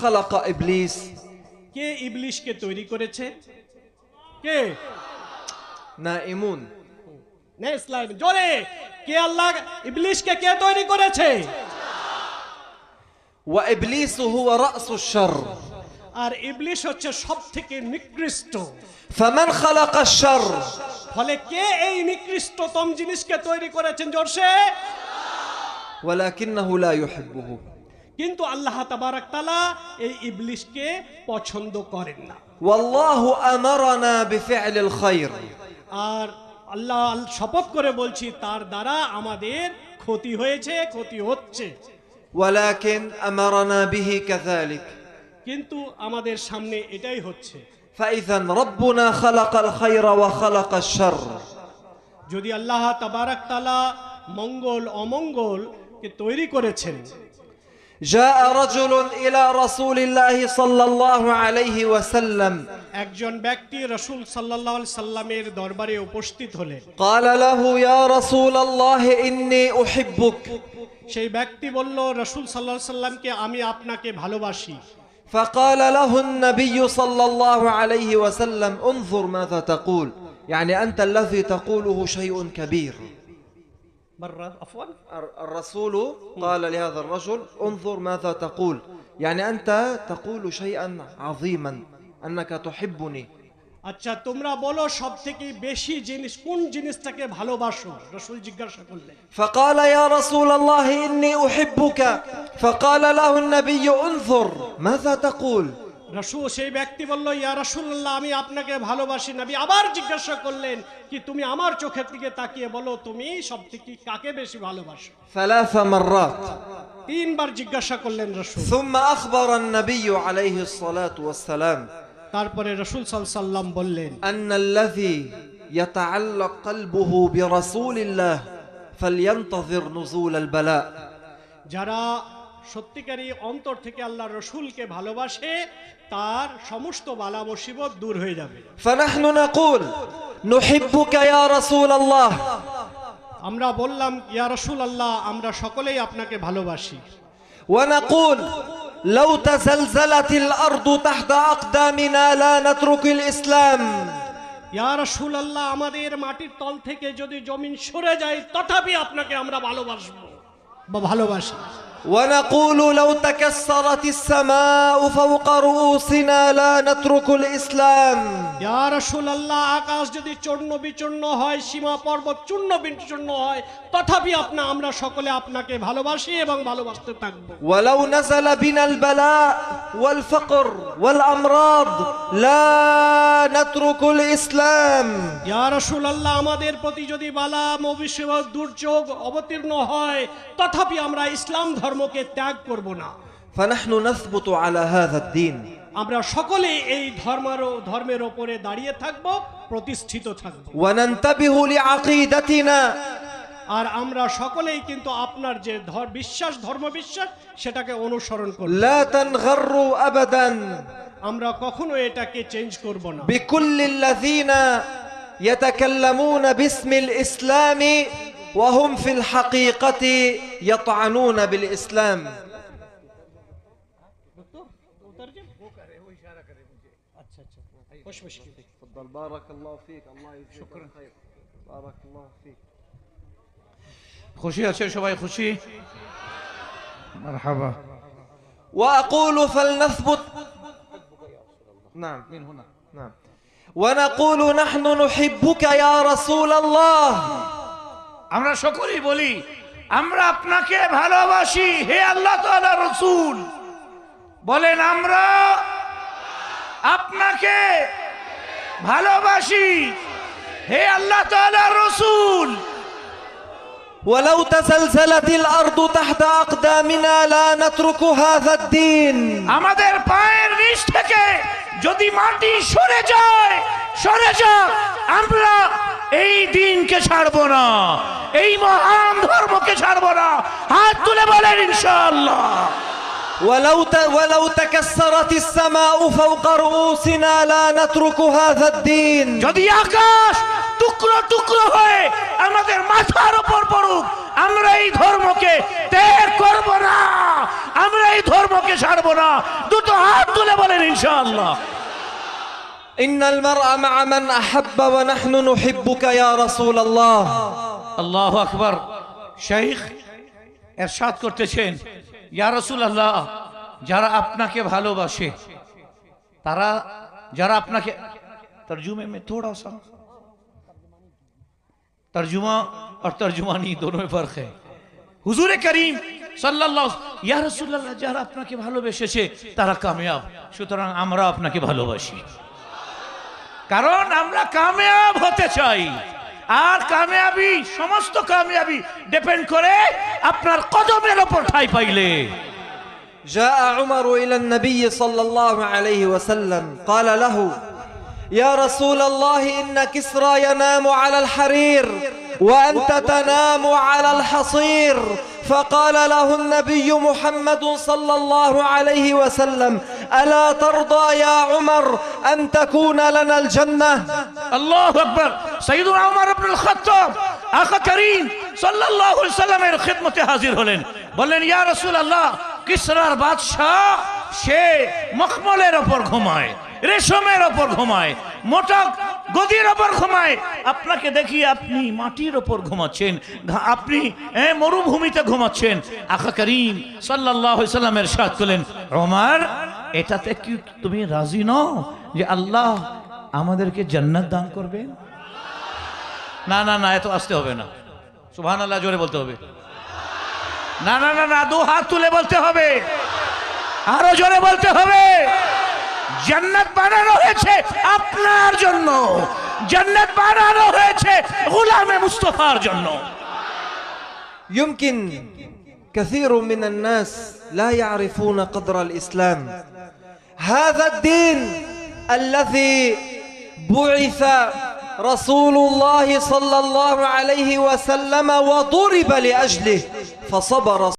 خلق ابليس কে ইবলিশকে তৈরি করেছে কে نائمون next line জোরে কে আল্লাহ ইবলিশকে কে তৈরি করেছে وابليس هو راس الشر আর ইবলিশ হচ্ছে সব থেকে নিকৃষ্ট فمن خلق الشر ফলে কে এই নিকৃষ্টতম জিনিসকে তৈরি করেছেন জোরসে ولكنه لا يحبه কিন্তু আল্লাহ তাবারাক তাআলা এই ইবলিশকে পছন্দ করেন না। ওয়াল্লাহু আমারানা বিফিআলিল খায়র আর আল্লাহ শপথ করে বলছি তার দ্বারা আমাদের ক্ষতি হয়েছে ক্ষতি হচ্ছে। ওয়ালাকিন আমারানা বিহি কাযালিক। কিন্তু আমাদের সামনে এটাই হচ্ছে। ফাইজান রব্বুনা খালাকাল খায়রা ওয়া খালাকাশ যদি আল্লাহ তাবারাক তাআলা মঙ্গল অমঙ্গল কে তৈরি করেছেন جاء رجل الى رسول الله صلى الله عليه وسلم একজন ব্যক্তি রসুল সাল্লাহ সাল্লামের দরবারে উপস্থিত হলেন قال له يا رسول الله اني احبك সেই ব্যক্তি বলল রসুল সাল্লাহ সাল্লামকে আমি আপনাকে ভালোবাসি فقال له النبي صلى الله عليه وسلم انظر ماذا تقول يعني انت الذي تقوله شيء كبير مرة عفوا الر- الرسول قال لهذا الرجل انظر ماذا تقول يعني انت تقول شيئا عظيما انك تحبني আচ্ছা তোমরা বলো সব থেকে বেশি জিনিস কোন জিনিসটাকে ভালোবাসো রসুল জিজ্ঞাসা করলেন فقال يا رسول الله اني احبك فقال له النبي انظر ماذا تقول রসুল সেই ব্যক্তি বলল ইয়া রসুল্লাহ আমি আপনাকে ভালোবাসি। নবী আবার জিজ্ঞাসা করলেন কি তুমি আমার চোখের দিকে তাকিয়ে বলো তুমি সব থেকে কাকে বেশি ভালোবাসো? তিনবার জিজ্ঞাসা করলেন রসুল। তারপরে রসুল সাল্লাম বললেন আন্নাল্লাযী ইয়াতাআল্লাক কলবুহু বিরাসূলিল্লাহ ফালইয়ান্তাযির নুজুল আল বালা। যারা সত্যিকারী অন্তর থেকে আল্লাহ রসুলকে ভালোবাসে তার সমস্ত বালা মুসিবত দূর হয়ে যাবে فنحن نقول نحبك يا رسول الله আমরা বললাম ইয়া রসুল আল্লাহ আমরা সকলেই আপনাকে ভালোবাসি ونقول لو تزلزلت الارض تحت اقدامنا لا نترك الاسلام ইয়া রসুল আল্লাহ আমাদের মাটির তল থেকে যদি জমিন সরে যায় তথাপি আপনাকে আমরা ভালোবাসবো বা ভালোবাসি ونقول لو تكسرت السماء فوق رؤوسنا لا نترك الاسلام ইয়া রসুল আল্লাহ আকাশ যদি চূর্ণ বিচূর্ণ হয় সীমা পর্বত চূর্ণ বিচূর্ণ হয় তথাপি আপনা আমরা সকলে আপনাকে ভালোবাসি এবং ভালোবাসতে থাকবো ولو نزل بنا البلاء والفقر والامراض لا نترك الاسلام ইয়া রসুল আল্লাহ আমাদের প্রতি যদি বালা মবিষ্যৎ দুর্যোগ অবতীর্ণ হয় তথাপি আমরা ইসলাম ধর্মকে ত্যাগ করব না فنحن نثبت على هذا الدين আমরা সকলে এই ধর্মের ধর্মের ওপরে দাঁড়িয়ে থাকব প্রতিষ্ঠিত থাকব وننتبه لعقيدتنا আর আমরা সকলেই কিন্তু আপনার যে ধর বিশ্বাস ধর্ম বিশ্বাস সেটাকে অনুসরণ করব لا تنغروا ابدا আমরা কখনো এটাকে চেঞ্জ করব না بكل الذين يتكلمون باسم الاسلام وهم في الحقيقه يطعنون بالاسلام تفضل بارك الله فيك الله يجزيك الخير بارك الله فيك খুশি আছে সবাই খুশি মারহাবা واقول فلنثبت نعم من هنا نعم ونقول نحن نحبك يا رسول الله আমরা সকলেই বলি আমরা আপনাকে ভালোবাসি হে আল্লাহ তাআলা রসুল বলেন আমরা আপনাকে ভালোবাসি হে আল্লাহ তাআলা রসুল ولو تزلزلت الارض تحت اقدامنا لا نترك هذا الدين আমাদের পায়ের নিচ থেকে যদি মাটি সরে যায় সরে যাক আমরা এই দিনকে ছাড়বো না এই মহান ধর্মকে ছাড়বো না হাত তুলে বলেন ইনশাআল্লাহ ولو ت... ولو تكسرت السماء فوق رؤوسنا لا نترك هذا الدين যদি আকাশ টুকরো টুকরো হয়ে আমাদের মাথার ওপর পড়ুক। আমরা এই ধর্মকে ত্যাগ করব না। আমরা এই ধর্মকে ছাড়ব না। দুটো হাত তুলে বলেন ইনশাআল্লাহ। ان المرء مع من احب ونحن نحبك يا رسول الله الله اكبر করতেছেন যারা আপনাকে ভালোবাসে তারা যারা আপনাকে তর্জুমে মে तर्जुमा और तर्जुमानी दोनों में फर्क है হুজুরে করিম সাল্লাল্লাহু ইয়া রাসূলুল্লাহ যারা আপনাকে ভালোবেসেছে তারা কামিয়াব সুতরাং আমরা আপনাকে ভালোবাসি কারণ আমরা কামিয়াব হতে চাই আর কামিয়াবি সমস্ত কামিয়াবি ডিপেন্ড করে আপনার কদমের ওপর ঠাই পাইলে جاء عمر إلى النبي صلى الله عليه وسلم قال له يا رسول الله إن كسرى ينام على الحرير وأنت تنام على الحصير فقال له النبي محمد صلى الله عليه وسلم ألا ترضى يا عمر أن تكون لنا الجنة আল্লাহ আকবর সঈদুল উমর ইবনুল খাত্তাব আকা করিম সাল্লাল্লাহু আলাইহি সাল্লামের খিদমতে হাজির হলেন বললেন ইয়া রাসূলুল্লাহ কিসরার বাদশা সে মখমলের ওপর ঘুমায় রেশমের ওপর ঘুমায়, মোটা গদির ওপর ঘুমায়। আপনাকে দেখি আপনি মাটির ওপর ঘুমাচ্ছেন আপনি মরুভূমিতে ঘুমাচ্ছেন। আকা করিম সাল্লামের সাথ করলেন, ওমর, এটাতে কি তুমি রাজি নও যে আল্লাহ আমাদেরকে জান্নাত দান করবেন না না না, এত আসতে হবে না। সুবহান আল্লাহ জোরে বলতে হবে। না না না না, দু হাত তুলে বলতে হবে। আরও জোরে বলতে হবে। জান্নাত বানানো হয়েছে আপনার জন্য জান্নাত বানানো হয়েছে গোলামে মুস্তফার জন্য يمكن كثير من الناس لا يعرفون قدر الإسلام هذا الدين الذي بعث رسول الله صلى الله عليه وسلم وضرب لأجله فصبر